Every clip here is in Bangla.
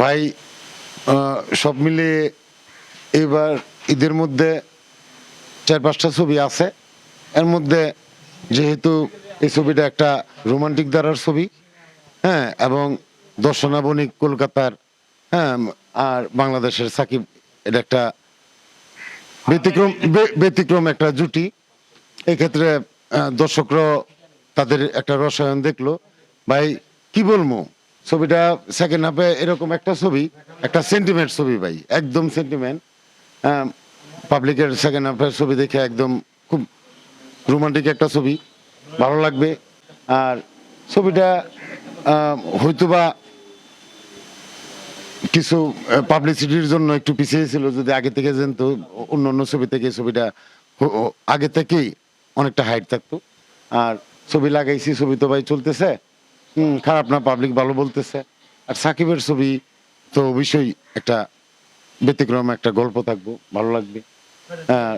ভাই সব মিলিয়ে এবার ঈদের মধ্যে চার পাঁচটা ছবি আছে। এর মধ্যে যেহেতু এই ছবিটা একটা রোমান্টিক ধারার ছবি হ্যাঁ এবং দর্শনা বণিক কলকাতার হ্যাঁ আর বাংলাদেশের সাকিব, এটা একটা ব্যতিক্রম ব্যতিক্রম একটা জুটি। এক্ষেত্রে দর্শকরা তাদের একটা রসায়ন দেখল। ভাই, কি বলব? ছবিটা সেকেন্ড হাফে এরকম একটা ছবি, একটা সেন্টিমেন্ট ছবি ভাই, একদম সেন্টিমেন্ট পাবলিকের সেকেন্ড হাফের ছবি দেখে একদম খুব রোমান্টিক একটা ছবি, ভালো লাগবে। আর ছবিটা হয়তোবা কিছু পাবলিসিটির জন্য একটু পিছিয়ে ছিল, যদি আগে থেকে জানতো অন্য অন্য ছবি থেকে ছবিটা আগে থেকেই অনেকটা হাইট থাকতো। আর ছবি লাগাইছি, ছবি তো ভাই চলতেছে। হুম খারাপ না পাবলিক ভালো বলতেছে। আর সাকিবের ছবি তো অবশ্যই একটা ব্যতিক্রম একটা গল্প থাকব ভালো লাগবে। আহ,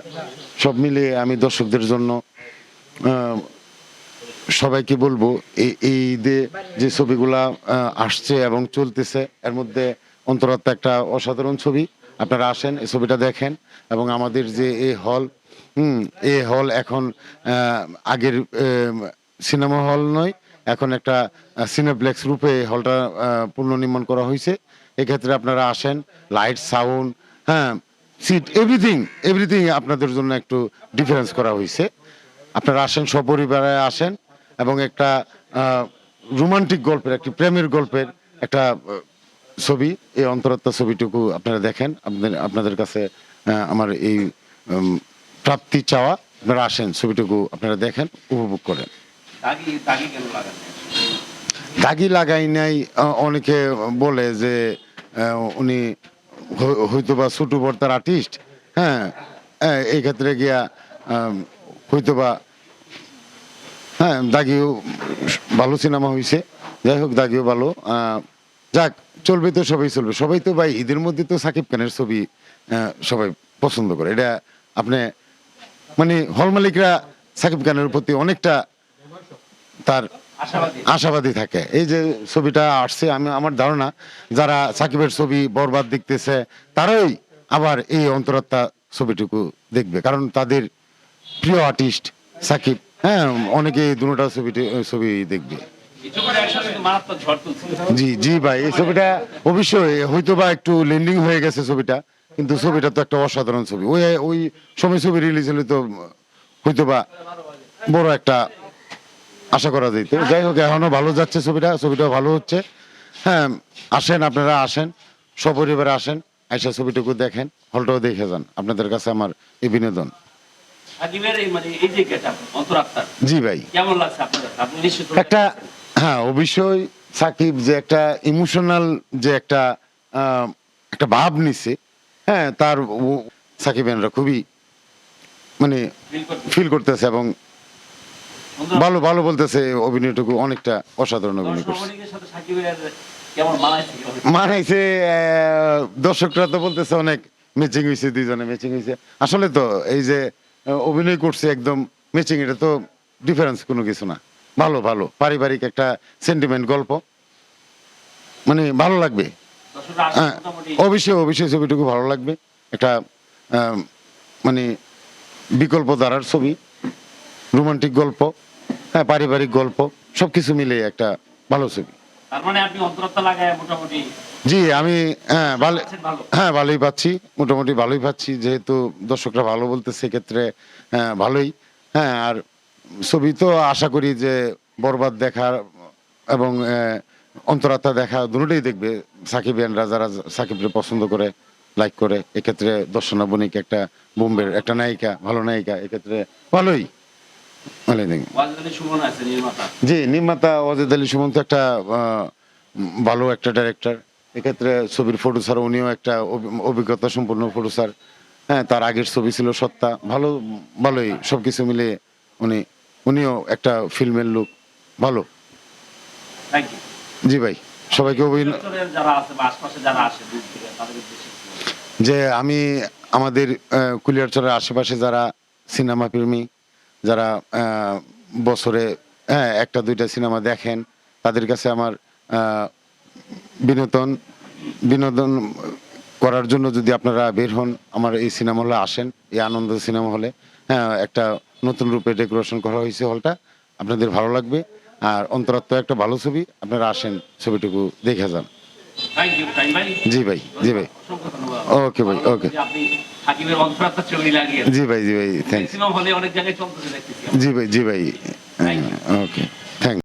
সব মিলিয়ে আমি দর্শকদের জন্য সবাইকে বলব এই ঈদে যে ছবিগুলা আসছে এবং চলতেছে এর মধ্যে অন্তরাত্মা একটা অসাধারণ ছবি। আপনারা আসেন এই ছবিটা দেখেন এবং আমাদের যে এই হল হুম এই হল এখন আগের সিনেমা হল নয় এখন একটা সিনেপ্লেক্স রূপে হলটা পুনর্নির্মাণ করা হয়েছে। এক্ষেত্রে আপনারা আসেন লাইট সাউন্ড হ্যাঁ সিট এভরিথিং এভরিথিং আপনাদের জন্য একটু ডিফারেন্স করা হয়েছে। আপনারা আসেন, সপরিবারে আসেন এবং একটা রোমান্টিক গল্পের, একটি প্রেমের গল্পের একটা ছবি, এই অন্তরাত্মা ছবিটুকু আপনারা দেখেন। আপনাদের আপনাদের কাছে আমার এই প্রাপ্তি চাওয়া, আপনারা আসেন, ছবিটুকু আপনারা দেখেন, উপভোগ করেন। দাগি লাগাই নাই অনেকে বলে যে উনি হয়তো বা ছোট বর্তার আর্টিস্ট হ্যাঁ হ্যাঁ, এই ক্ষেত্রে গিয়া হয়তো বা হ্যাঁ দাগিও ভালো সিনেমা হয়েছে যাই হোক দাগিও ভালো। যাক চলবে তো সবাই চলবে। সবাই তো ভাই ঈদের মধ্যে তো সাকিব খানের ছবি সবাই পছন্দ করে। এটা আপনি মানে হল মালিকরা সাকিব খানের প্রতি অনেকটা তার আশাবাদী। আশাবাদী থাকে। এই যে ছবিটা আসছে আমি আমার ধারণা যারা সাকিবের ছবি বরবাদ দেখতেছে তারাই আবার এই অন্তরাত্মা ছবিটুকু দেখবে। কারণ তাদের প্রিয় আর্টিস্ট সাকিব হ্যাঁ অনেকে দুটা ছবিটি ছবি দেখবে। জি জি ভাই এই ছবিটা অবশ্যই হয়তো বা একটু লেন্ডিং হয়ে গেছে ছবিটা কিন্তু ছবিটা তো একটা অসাধারণ ছবি। ওই ওই সময় ছবি রিলিজ হলে তো হয়তো বা বড় একটা আশা করা যেত যাই হোক এখনও ভালো যাচ্ছে ছবিটা ছবিটা ভালো হচ্ছে। হ্যাঁ আসেন আপনারা আসেন সপরিবারে আসেন আইসা ছবিটুকু দেখেন হলটাও দেখে যান। আপনাদের কাছে আমার এই বিনোদন। মানে জি ভাই। কেমন লাগছে একটা হ্যাঁ অবশ্যই সাকিব যে একটা ইমোশনাল যে একটা একটা ভাব নিছে হ্যাঁ তার সাকিবেনরা খুবই মানে ফিল করতেছে এবং ভালো ভালো বলতেছে অভিনয়টুকু অনেকটা অসাধারণ অভিনয় করছে। মানাইছে? দর্শকরা তো বলতেছে অনেক ম্যাচিং হয়েছে দুইজনে ম্যাচিং হয়েছে আসলে তো এই যে অভিনয় করছে একদম ম্যাচিং এটা তো ডিফারেন্স কোনো কিছু না। ভালো ভালো পারিবারিক একটা সেন্টিমেন্ট গল্প। মানে ভালো লাগবে। হ্যাঁ, অবশ্যই অবশ্যই ছবিটুকু ভালো লাগবে। একটা মানে বিকল্প ধারার ছবি রোমান্টিক গল্প। হ্যাঁ পারিবারিক গল্প সবকিছু মিলে একটা ভালো ছবি। মানে জি আমি হ্যাঁ ভালো হ্যাঁ ভালোই পাচ্ছি মোটামুটি ভালোই পাচ্ছি যেহেতু দর্শকরা ভালো বলতে সেক্ষেত্রে হ্যাঁ ভালোই। হ্যাঁ আর ছবি তো আশা করি যে বরবাদ দেখার এবং অন্তরাত্মা দেখা দুটোই দেখবে। সাকিবিয়ানরা যারা সাকিবকে পছন্দ করে লাইক করে। এক্ষেত্রে দর্শনা বণিক একটা বোম্বের একটা নায়িকা ভালো নায়িকা এক্ষেত্রে ভালোই। ওয়াজিদ আলী সুমন জি নির্মাতা ওয়াজেদ আলী সুমন্ত একটা ভালো একটা ডাইরেক্টর এক্ষেত্রে ছবির প্রডিউসার উনিও একটা অভি- অভিজ্ঞতা সম্পন্ন প্রডিউসার হ্যাঁ তার আগের ছবি ছিল সত্তা। ভালো ভালোই সব কিছু মিলে উনি উনিও একটা ফিল্মের লুক। ভালো। জি ভাই সবাইকে অভিনয় যে আমি আমাদের কুলিয়ারচরের আশেপাশে যারা সিনেমা প্রেমী যারা বছরে হ্যাঁ একটা দুইটা সিনেমা দেখেন তাদের কাছে আমার বিনোদন বিনোদন করার জন্য যদি আপনারা বের হন আমার এই সিনেমা হলে আসেন এই আনন্দ সিনেমা হলে হ্যাঁ একটা নতুন রূপে ডেকোরেশন করা হয়েছে হলটা আপনাদের ভালো লাগবে। আর অন্তরাত্ম একটা ভালো ছবি আপনারা আসেন ছবিটুকু দেখে যান। জি ভাই জি ভাই। ওকে ভাই, ওকে। সাকিবের অন্তরাত্মার ছবি লাগিয়ে জি ভাই জি ভাই থ্যাংক সিনেমা হলে অনেক জায়গায় চলতেছে জি ভাই জি ভাই। ওকে